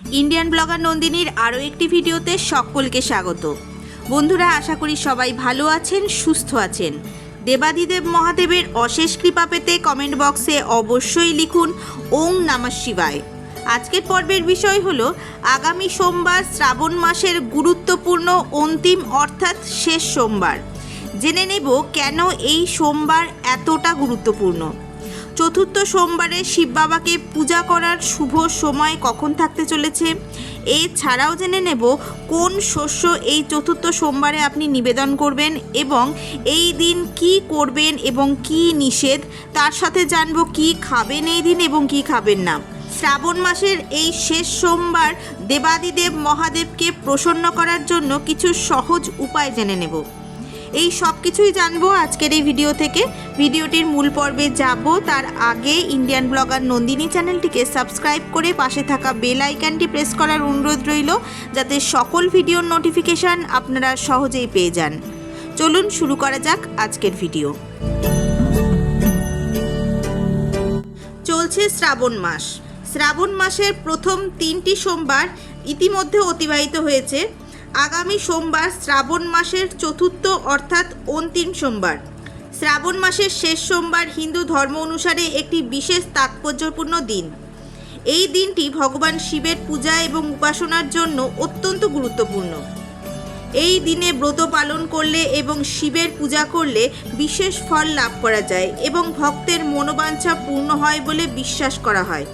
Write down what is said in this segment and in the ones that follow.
Indian blogger নন্দিনীর আরও একটি ভিডিওতে সকলকে স্বাগত। বন্ধুরা, আশা করি সবাই ভালো আছেন, সুস্থ আছেন। দেবাদিদেব মহাদেবের অশেষ কৃপা পেতে কমেন্ট বক্সে অবশ্যই লিখুন, ওং নমঃ শিবায়। আজকের পর্বের বিষয় হল, আগামী সোমবার শ্রাবণ মাসের গুরুত্বপূর্ণ অন্তিম অর্থাৎ শেষ সোমবার। জেনে নেব কেন এই সোমবার এতটা গুরুত্বপূর্ণ। চতুর্থ সোমবারে শিব বাবাকে পূজা করার শুভ সময় কখন থাকতে চলেছে? এছাড়াও জেনে নেব কোন শস্য এই চতুর্থ সোমবারে আপনি নিবেদন করবেন এবং এই দিন কি করবেন এবং কি নিষেধ? তার সাথে জানব কি খাবেন এই দিন এবং কি খাবেন না। শ্রাবণ মাসের এই শেষ সোমবার দেবাদিদেব মহাদেবকে প্রসন্ন করার জন্য কিছু সহজ উপায় জেনে নেব। এই সব কিছুই জানব আজকের এই ভিডিও থেকে। ভিডিওটির মূল পর্বে যাব। তার আগে ইন্ডিয়ান ব্লগার নন্দিনী চ্যানেলটিকে সাবস্ক্রাইব করে পাশে থাকা বেল আইকনটি প্রেস করার অনুরোধ রইল, যাতে সকল ভিডিওর নোটিফিকেশান আপনারা সহজেই পেয়ে যান। চলুন শুরু করা যাক আজকের ভিডিও চলছে শ্রাবণ মাস। শ্রাবণ মাসের প্রথম তিনটি সোমবার ইতিমধ্যে অতিবাহিত হয়েছে। আগামী সোমবার শ্রাবণ মাসের চতুর্থ অর্থাৎ অন্তিম সোমবার। শ্রাবণ মাসের শেষ সোমবার হিন্দু ধর্ম অনুসারে একটি বিশেষ তাৎপর্যপূর্ণ দিন। এই দিনটি ভগবান শিবের পূজা এবং উপাসনার জন্য অত্যন্ত গুরুত্বপূর্ণ। এই দিনে ব্রত পালন করলে এবং শিবের পূজা করলে বিশেষ ফল লাভ করা যায় এবং ভক্তের মনোবাঞ্ছা পূর্ণ হয় বলে বিশ্বাস করা হয়।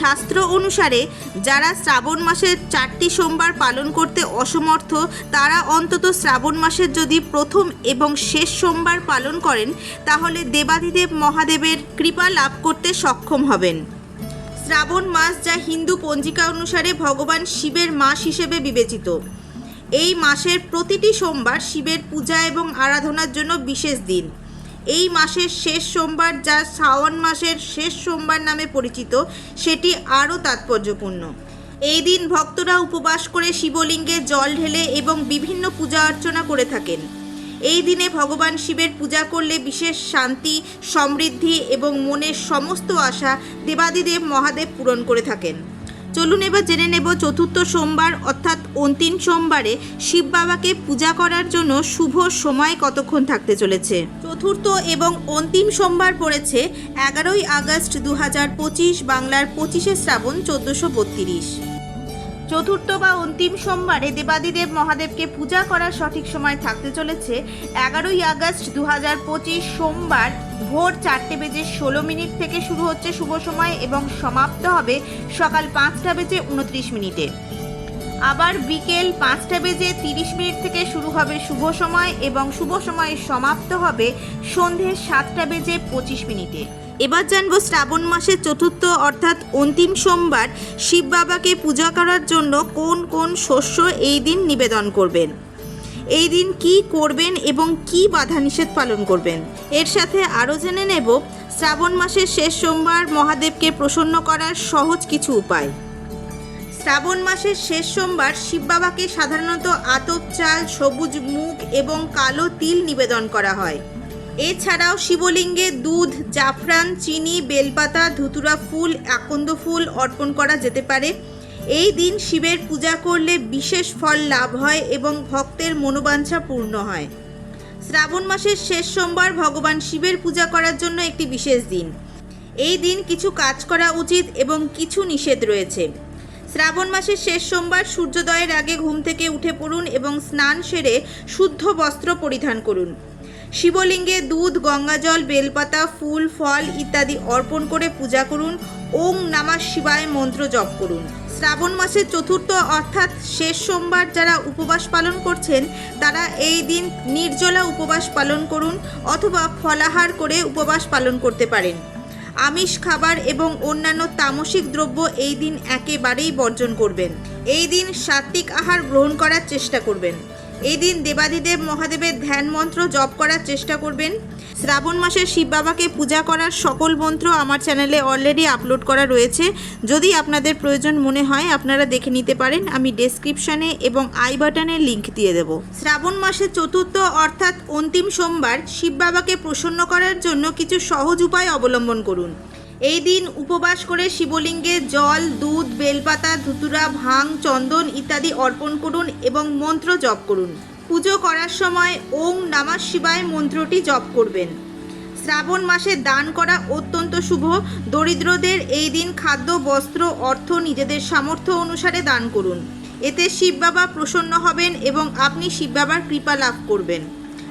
শাস্ত্র অনুসারে, যারা শ্রাবণ মাসের চারটি সোমবার পালন করতে অসমর্থ, তারা অন্তত শ্রাবণ মাসের যদি প্রথম এবং শেষ সোমবার পালন করেন, তাহলে দেবাদিদেব মহাদেবের কৃপা লাভ করতে সক্ষম হবেন। শ্রাবণ মাস যা হিন্দু পঞ্জিকা অনুসারে ভগবান শিবের মাস হিসেবে বিবেচিত। এই মাসের প্রতিটি সোমবার শিবের পূজা এবং আরাধনার জন্য বিশেষ দিন। এই মাসের শেষ সোমবার, যা শ্রাবণ মাসের শেষ সোমবার নামে পরিচিত, সেটি আরও তাৎপর্যপূর্ণ। এই দিন ভক্তরা উপবাস করে শিবলিঙ্গে জল ঢেলে এবং বিভিন্ন পূজা অর্চনা করে থাকেন। এই দিনে ভগবান শিবের পূজা করলে বিশেষ শান্তি, সমৃদ্ধি এবং মনের সমস্ত আশা দেবাদিদেব মহাদেব পূরণ করে থাকেন। চলুন এবার জেনে নেব চতুর্থ সোমবার, অর্থাৎ অন্তিম সোমবারে শিব বাবাকে পূজা করার জন্য শুভ সময় কতক্ষণ থাকতে চলেছে? চতুর্থ এবং অন্তিম সোমবার পড়েছে এগারোই আগস্ট দু হাজার পঁচিশ, বাংলার পঁচিশে শ্রাবণ চোদ্দোশো বত্রিশ। চতুর্থ বা অন্তিম সোমবারে দেবাদিদেব মহাদেবকে পূজা করার সঠিক সময় থাকতে চলেছে এগারোই আগস্ট দু হাজার পঁচিশ সোমবার। ভোর চারটে বেজে ষোলো মিনিট থেকে শুরু হচ্ছে শুভ সময় এবং সমাপ্ত হবে সকাল পাঁচটা বেজে উনত্রিশ মিনিটে। আবার বিকেল পাঁচটা বেজে তিরিশ মিনিট থেকে শুরু হবে শুভ সময় এবং শুভ সময় সমাপ্ত হবে সন্ধে সাতটা বেজে পঁচিশ মিনিটে। এবার জানব শ্রাবণ মাসের চতুর্থ অর্থাৎ অন্তিম সোমবার শিব বাবাকে পূজা করার জন্য কোন কোন শস্য এই দিন নিবেদন করবেন। এই দিন কি করবেন এবং কি বাধা নিষেধ পালন করবেন? এর সাথে আরও জেনে নেব, শ্রাবণ মাসের শেষ সোমবার মহাদেবকে প্রসন্ন করার সহজ কিছু উপায়। শ্রাবণ মাসের শেষ সোমবার শিব বাবাকে সাধারণত আতপ চাল, সবুজ মুগ এবং কালো তিল নিবেদন করা হয়। এছাড়াও শিবলিঙ্গে দুধ, জাফরান, চিনি, বেলপাতা, ধুতুরা ফুল, আকন্দ ফুল অর্পণ করা যেতে পারে। এই দিন শিবের পূজা করলে বিশেষ ফল লাভ হয় এবং ভক্তের মনোবাঞ্ছা পূর্ণ হয়। শ্রাবণ মাসের শেষ সোমবার ভগবান শিবের পূজা করার জন্য একটি বিশেষ দিন। এই দিন কিছু কাজ করা উচিত এবং কিছু নিষেধ রয়েছে। শ্রাবণ মাসের শেষ সোমবার সূর্যোদয়ের আগে ঘুম থেকে উঠে পড়ুন এবং স্নান সেরে শুদ্ধ বস্ত্র পরিধান করুন। শিবলিঙ্গে দুধ, গঙ্গাজল, বেলপাতা, ফুল, ফল ইত্যাদি অর্পণ করে পূজা করুন। ওং নামা শিবায় মন্ত্র জপ করুন। শ্রাবণ মাসের চতুর্থ অর্থাৎ শেষ সোমবার যারা উপবাস পালন করছেন, তারা এই দিন নির্জলা উপবাস পালন করুন অথবা ফলাহার করে উপবাস পালন করতে পারেন। আমিষ খাবার এবং অন্যান্য তামসিক দ্রব্য এই দিন একেবারেই বর্জন করবেন। এই দিন সাত্বিক আহার গ্রহণ করার চেষ্টা করবেন। এই দিন দেবাদিদেব মহাদেবের ধ্যান মন্ত্র জপ করার চেষ্টা করবেন। শ্রাবণ মাসে শিব বাবাকে পূজা করার সকল মন্ত্র আমার চ্যানেলে অলরেডি আপলোড করা রয়েছে। যদি আপনাদের প্রয়োজন মনে হয়, আপনারা দেখে নিতে পারেন। আমি ডেসক্রিপশানে এবং আই বাটনে লিংক দিয়ে দেব। শ্রাবণ মাসের চতুর্থ অর্থাৎ অন্তিম সোমবার শিব বাবাকে প্রসন্ন করার জন্য কিছু সহজ উপায় অবলম্বন করুন। এই দিন উপবাস করে শিবলিঙ্গে জল, দুধ, বেলপাতা, ধুতুরা, ভাং, চন্দন ইত্যাদি অর্পণ করুন এবং মন্ত্র জপ করুন। পুজো করার সময় ওম নমঃ শিবায় মন্ত্রটি জপ করবেন। শ্রাবণ মাসে দান করা অত্যন্ত শুভ। দরিদ্রদের এই দিন খাদ্য, বস্ত্র, অর্থ, নিজেদের সামর্থ্য অনুসারে দান করুন। এতে শিব বাবা প্রসন্ন হবেন এবং আপনি শিব বাবার কৃপা লাভ করবেন।